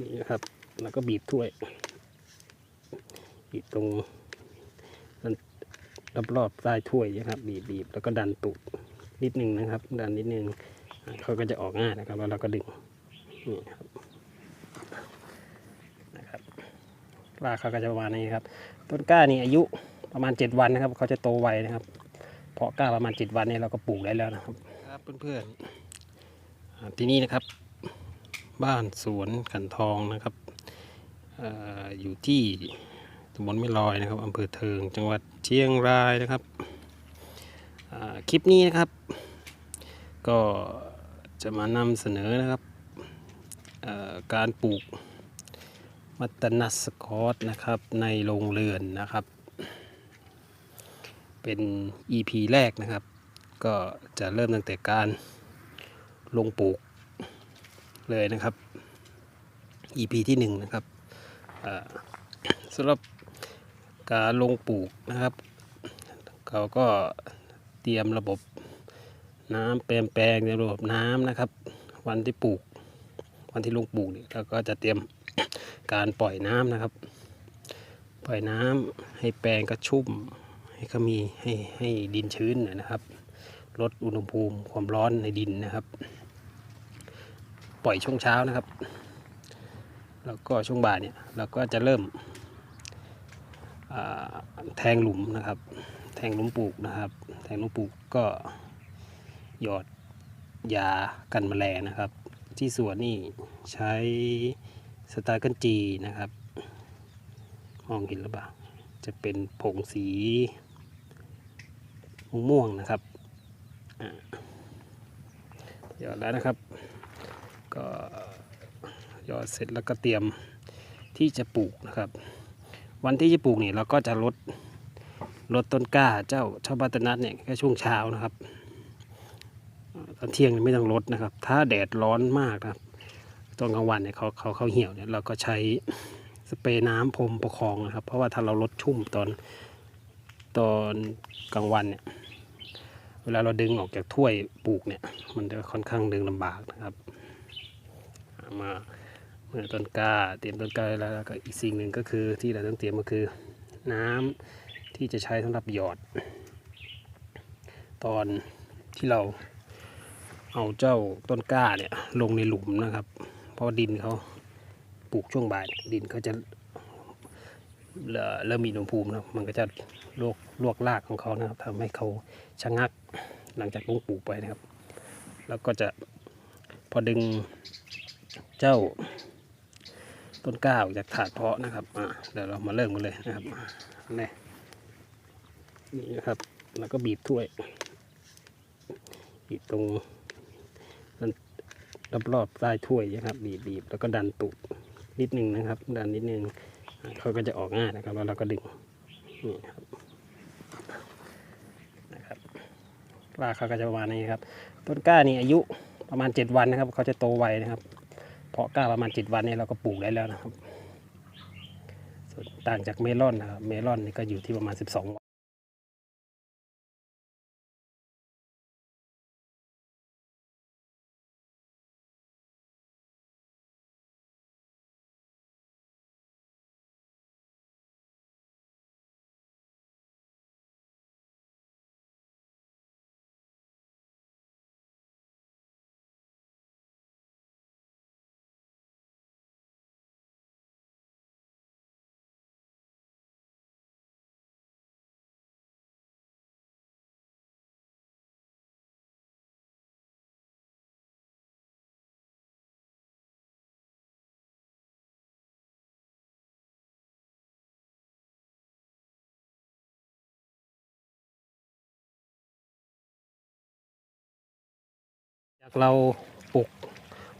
นี่นะครับ แล้วก็บีบถ้วย บีบตรงรอบๆใต้ถ้วยนะครับ บีบบีบแล้วก็ดันตุกนิดนึงนะครับ ดันนิดนึงอ่าเขาก็จะออกง่ายนะครับ แล้วเราก็ดึงนี่ครับนะครับรากเขาก็จะประมาณนี้ครับ ต้นกล้านี่อายุประมาณ 7 วันนะครับ เขาจะโตไวนะครับ เพาะกล้าประมาณ 7 วันนี้เราก็ปลูกได้แล้วนะครับ ครับเพื่อนๆอ่าที่นี่นะครับ บ้านสวนขันทองนะครับออยู่ที่ตำบลไม่ลอยนะครับอำเภอเทิงจังหวัดเชียงรายนะครับคลิปนี้นะครับ ก็จะมานำเสนอนะครับการปลูกมัตตนัสสกอตนะครับในโรงเรือนนะครับ เป็น EP แรกนะครับ ก็จะเริ่มตั้งแต่การลงปลูก เลยนะครับ EP ที่1นะครับสำหรับการลงปลูกนะครับ เขาก็เตรียมระบบน้ำแปลงแปลงในระบบน้ำนะครับ วันที่ปลูก วันที่ลงปลูกเนี่ยเราก็จะเตรียมการปล่อยน้ำนะครับ ปล่อยน้ำให้แปลงกระชุ่มให้เขามีให้ให้ดินชื้นนะครับ ลดอุณหภูมิความร้อนในดินนะครับ ปล่อยช่วงเช้านะครับ แล้วก็ช่วงบ่ายเนี่ยเราก็จะเริ่มแทงหลุมนะครับ แทงหลุมปลูกนะครับ แทงหลุมปลูกก็หยอดยากันแมลงนะครับ ที่สวนนี่ใช้สตาร์กันจีนะครับ มองเห็นหรือเปล่า จะเป็นผงสีม่วงนะครับหยอดแล้วนะครับ ก็ยอดเสร็จแล้วก็เตรียมที่จะปลูกนะครับ วันที่จะปลูกนี่เราก็จะลดลดต้นกล้าเจ้าเจ้าบัตนัทเนี่ยแค่ช่วงเช้านะครับตอนเที่ยงไม่ต้องลดนะครับ ถ้าแดดร้อนมากนะครับตอนกลางวันเนี่ยเขาเขาเขาเหี่ยวเนี่ยเราก็ใช้สเปรย์น้ำพรมประคองนะครับ เพราะว่าถ้าเราลดชุ่มตอนตอนกลางวันเนี่ยเวลาเราดึงออกจากถ้วยปลูกเนี่ย มันจะค่อนข้างดึงลำบากนะครับ มาเมื่อต้นกล้าเตรียมต้นกล้าแล้วแล้วก็อีกสิ่งหนึ่งก็คือที่เราต้องเตรียมก็คือ น้ำที่จะใช้สำหรับหยอด ตอนที่เราเอาเจ้าต้นกล้าเนี่ยลงในหลุมนะครับ เพราะดินเขาปลูกช่วงบ่ายดินเขาจะเริ่มมีอุณหภูมินะมันก็จะลวกลวกรากของเขานะครับทำให้เขาชะงักหลังจากลงปลูกไปนะครับ แล้วก็จะพอดึง เจ้า ต้นก้าออกจากถาดเพาะนะครับเดี๋ยวเรามาเริ่มกันเลยนะครับนี่นี่นะครับ แล้วก็บีบถ้วย บีบตรงรอบๆใต้ถ้วยนะครับ บีบบีบแล้วก็ดันตุกนิดนึงนะครับ ดันนิดนึงเขาก็จะออกง่ายนะครับ แล้วเราก็ดึงนี่ครับนะครับรากเขาก็จะประมาณนี้ครับ ต้นกล้านี่อายุประมาณ 7 วันนะครับ เขาจะโตไวนะครับ เพาะกล้าประมาณ 7 วันนี้เราก็ปลูกได้แล้วนะครับ ส่วนต่างจากเมลอนนะครับ เมลอนนี่ก็อยู่ที่ประมาณ 12วัน จากเราปลูก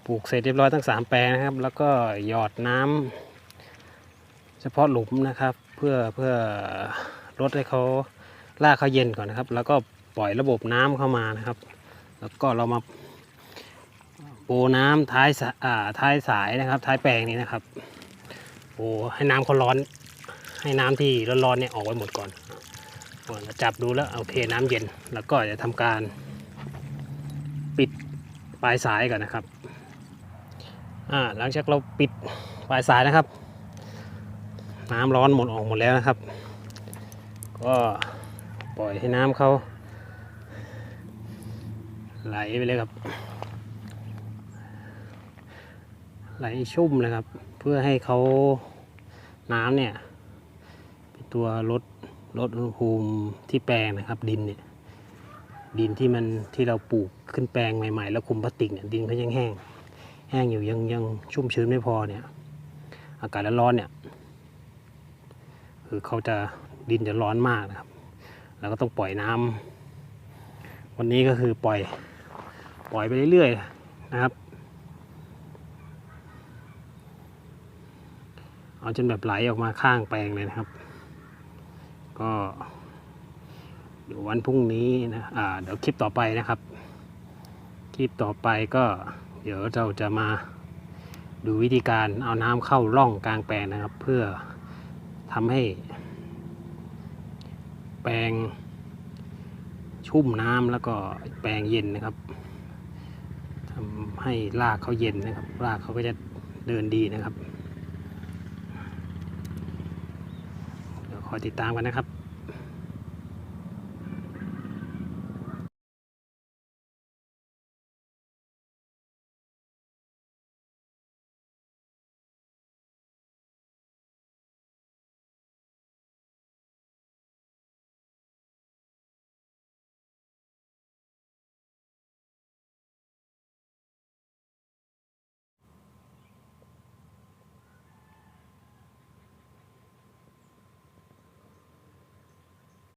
ปลูกเสร็จเรียบร้อยทั้งสามแปลงนะครับ แล้วก็หยอดน้ำเฉพาะหลุมนะครับ เพื่อเพื่อลดให้เขาลากเขาเย็นก่อนนะครับ แล้วก็ปล่อยระบบน้ำเข้ามานะครับ แล้วก็เรามาปูน้ำท้ายสะอ่าท้ายสายนะครับ ท้ายแปลงนี้นะครับปูให้น้ำเขาร้อน ให้น้ำที่ร้อนๆเนี่ยออกไว้หมดก่อนก่อนจับดูแล้วโอเคน้ำเย็น แล้วก็จะทำการปิด ปลายสายก่อนนะครับอ่าหลังจากเราปิดปลายสายนะครับ น้ำร้อนหมดออกหมดแล้วนะครับ ก็ปล่อยให้น้ำเขาไหลไปเลยครับ ไหลชุ่มนะครับ เพื่อให้เขาน้ำเนี่ยเป็นตัวลดลดอุณหภูมิที่แปลงนะครับดินเนี่ย ดินที่มันที่เราปลูกขึ้นแปลงใหม่ๆ แล้วคุมพลาสติกเนี่ยดินเขายังแห้ง แห้งอยู่ยังยังชุ่มชื้นไม่พอเนี่ยอากาศร้อนเนี่ยคือเขาจะดินจะร้อนมากนะครับ แล้วก็ต้องปล่อยน้ำวันนี้ก็คือปล่อยปล่อยไปเรื่อยๆนะครับ เอาจนแบบไหลออกมาข้างแปลงเลยนะครับ ก็ เดี๋ยววันพรุ่งนี้นะอ่าเดี๋ยวคลิปต่อไปนะครับ คลิปต่อไปก็เดี๋ยวเราจะมาดูวิธีการเอาน้ำเข้าร่องกลางแปลงนะครับ เพื่อทำให้ แปลงชุ่มน้ำแล้วก็แปลงเย็นนะครับทำให้รากเขาเย็นนะครับ รากเขาก็จะเดินดีนะครับ เดี๋ยวคอยติดตามกันนะครับ